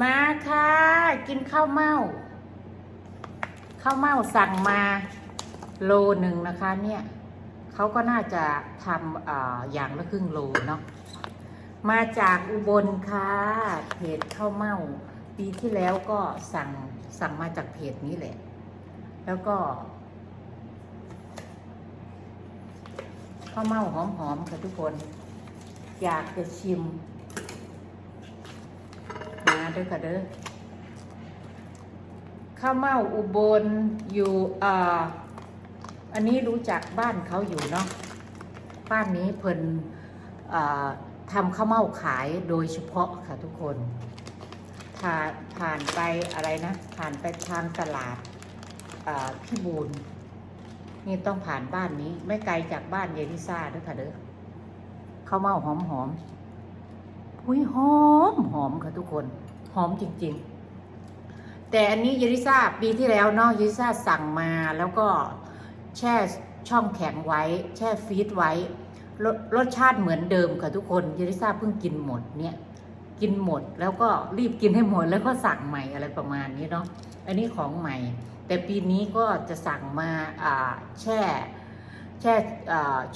มาค่ะ กินข้าวเม่าข้าวเม่าสั่งมาโลหนึ่งนะคะ เนี่ยเขาก็น่าจะทำออย่างละครึ่งโลเนาะมาจากอุบลค่ะเพจข้าวเม่าปีที่แล้วก็สั่งสั่งมาจากเพจนี้แหละ แล้วก็ข้าวเม่าหอมๆค่ะทุกคน อยากจะชิม เด้อค่ะเด้อข้าวเม่าอุบลอยู่อ่าอันนี้รู้จักบ้านเขาอยู่เนาะบ้านนี้เพิ่นทำข้าวเม่าขายโดยเฉพาะค่ะทุกคนผ่านผ่านไปอะไรนะผ่านไปทางตลาดพี่บูนนี่ต้องผ่านบ้านนี้ ไม่ไกลจากบ้านเยนิซ่าเด้อค่ะเด้อข้าวเม่าหอมหอมๆอุ้ยหอมหอมค่ะทุกคน หอมจริงๆ แต่อันนี้ยูริซ่าปีที่แล้วเนาะยูริซ่าสั่งมาแล้วก็แช่ช่องแข็งไว้ แช่ฟรีซไว้รสรสชาติเหมือนเดิมค่ะทุกคนยูริซ่าเพิ่งกินหมดเนี่ย กินหมดแล้วก็รีบกินให้หมดแล้วก็สั่งใหม่อะไรประมาณนี้เนาะอันนี้ของใหม่ แต่ปีนี้ก็จะสั่งมาแช่แช่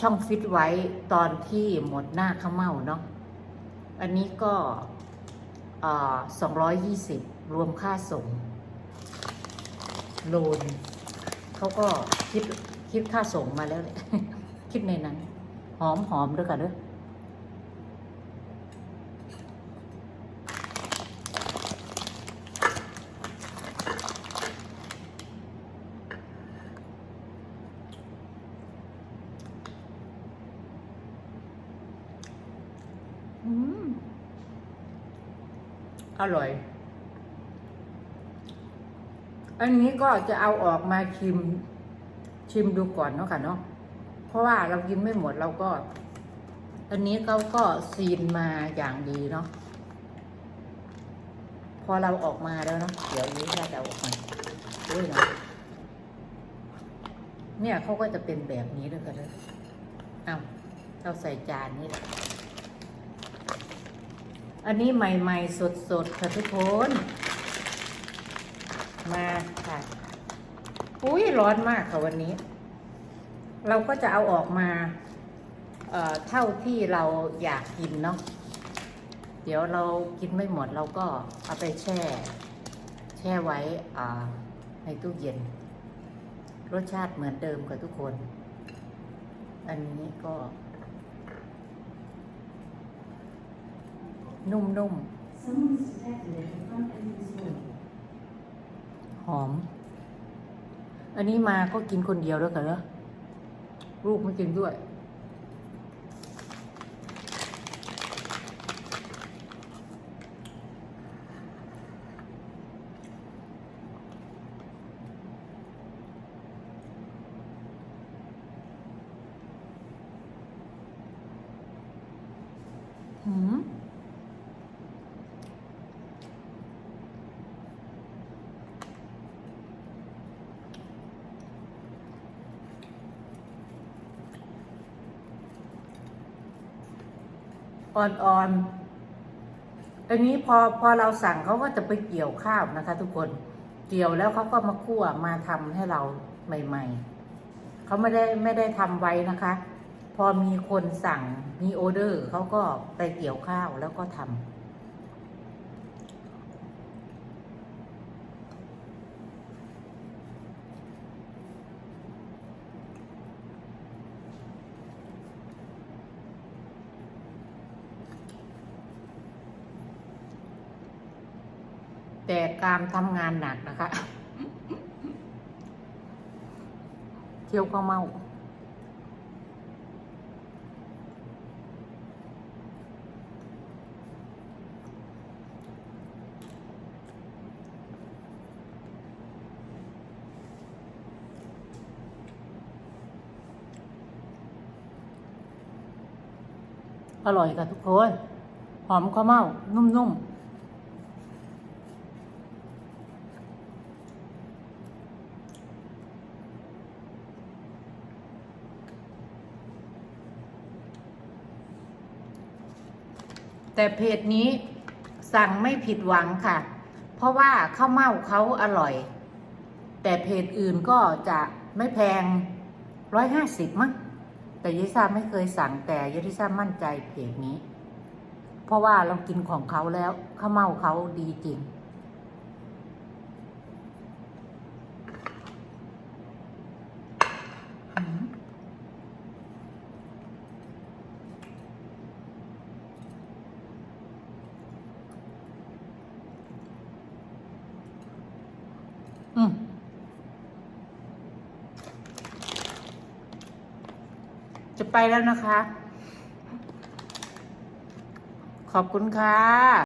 ช่องฟิตไว้ตอนที่หมดหน้าข้าวเม่าเนาะอันนี้ก็ สองร้อยยี่สิบรวมค่าส่ง โลนเขาก็คิดคิดค่าส่งมาแล้วแหลยคิดในนั้น หอมหอมด้วยกันเด้อ อร่อย อันนี้ก็จะเอาออกมาชิม ชิมดูก่อนเนาะค่ะเนาะเพราะว่าเรากินไม่หมดเราก็ อันนี้เขาก็ซีนมาอย่างดีเนาะพอเราออกมาแล้วเนาะเดี๋ยวนี้น่าจะเอาออกมาด้วยเนาะเนี่ยเขาก็จะเป็นแบบนี้ด้วยกันเลยเอาเราใส่จานนี่แหละ อันนี้ใหม่ๆ สดๆค่ะทุกคน มาค่ะ อุ้ยร้อนมากค่ะวันนี้ เราก็จะเอาออกมาเออเท่าที่เราอยากกินเนาะ เดี๋ยวเรากินไม่หมดเราก็เอาไปแช่ แช่ไว้อ่าในตู้เย็น รสชาติเหมือนเดิมค่ะทุกคน อันนี้ก็ นุ่มๆ หอม อันนี้มาก็กินคนเดียวแล้วกันเนอะลูกไม่กินด้วยหืม อ่อนๆอันนี้พอพอเราสั่งเขาก็จะไปเกี่ยวข้าวนะคะ ทุกคน เกี่ยวแล้วเขาก็มาคั่วมาทำให้เราใหม่ ๆ เขาไม่ได้ไม่ได้ทำไว้นะคะ พอมีคนสั่งมีออเดอร์เขาก็ไปเกี่ยวข้าวแล้วก็ทำ แต่กามทำงานหนักนะคะ เที่ยวก็เมาอร่อยค่ะทุกคน หอมข้าวเม่านุ่มๆ แต่เพจนี้สั่งไม่ผิดหวังค่ะ เพราะว่าข้าวเม่าเขาอร่อย แต่เพจอื่นก็จะไม่แพงร้อยห้าสิบมั้งแต่ยิซ่าไม่เคยสั่งแต่ยิซ่ามั่นใจเพจนี้ เพราะว่าเรากินของเขาแล้วข้าวเม่าเขาดีจริง จะไปแล้วนะคะ ขอบคุณค่ะ